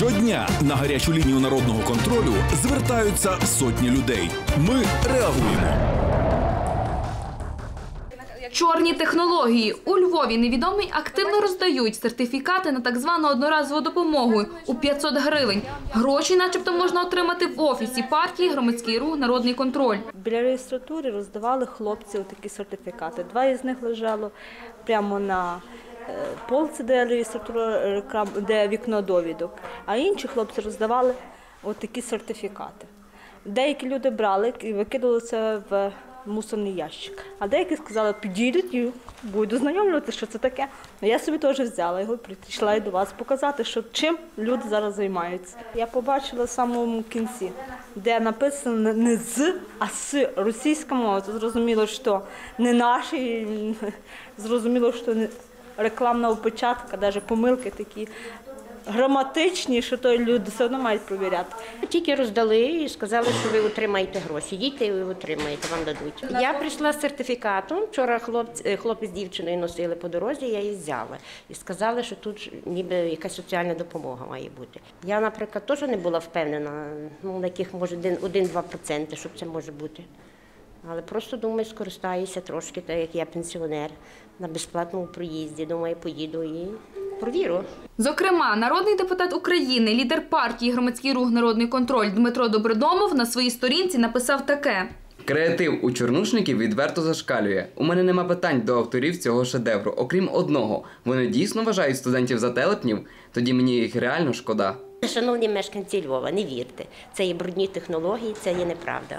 Щодня на гарячу лінію народного контролю звертаються сотні людей. Ми реагуємо. Чорні технології у Львові невідомі активно роздають сертифікати на так звану одноразову допомогу у 500 гривень. Гроші, начебто, можна отримати в офісі партії громадський рух Народний контроль. Біля реєстратури роздавали хлопці такі сертифікати. Два із них лежало прямо на полці, де реєстратура реклам, де вікно довідок, а інші хлопці роздавали такі сертифікати. Деякі люди брали і викидали це в мусорний ящик. А деякі сказали, підійдуть і буду знайомлювати, що це таке. Ну, Я собі теж взяла його, прийшла і до вас показати, що чим люди зараз займаються. Я побачила в самому кінці, де написано не з, а з російська мова. Зрозуміло, що не наші, зрозуміло, що не рекламна опечатка, навіть помилки такі граматичні, що то люди все одно мають провіряти. Тільки роздали і сказали, що ви отримаєте гроші. Їдьте і ви отримаєте, вам дадуть. Я прийшла з сертифікатом. Вчора хлопець, е, хлопець з дівчиною носили по дорозі, я її взяла. І сказали, що тут ніби якась соціальна допомога має бути. Я, наприклад, теж не була впевнена, ну, на яких може 1-2%, щоб це може бути. Але просто думаю, скористаюся трошки, так як я пенсіонер, на безплатному проїзді. Думаю, поїду і провірю. Зокрема, народний депутат України, лідер партії громадський рух Народний контроль Дмитро Добродомов на своїй сторінці написав таке. Креатив у чорнушників відверто зашкалює. У мене нема питань до авторів цього шедевру, окрім одного. Вони дійсно вважають студентів за телепнів, тоді мені їх реально шкода. Шановні мешканці Львова, не вірте. Це є брудні технології, це є неправда.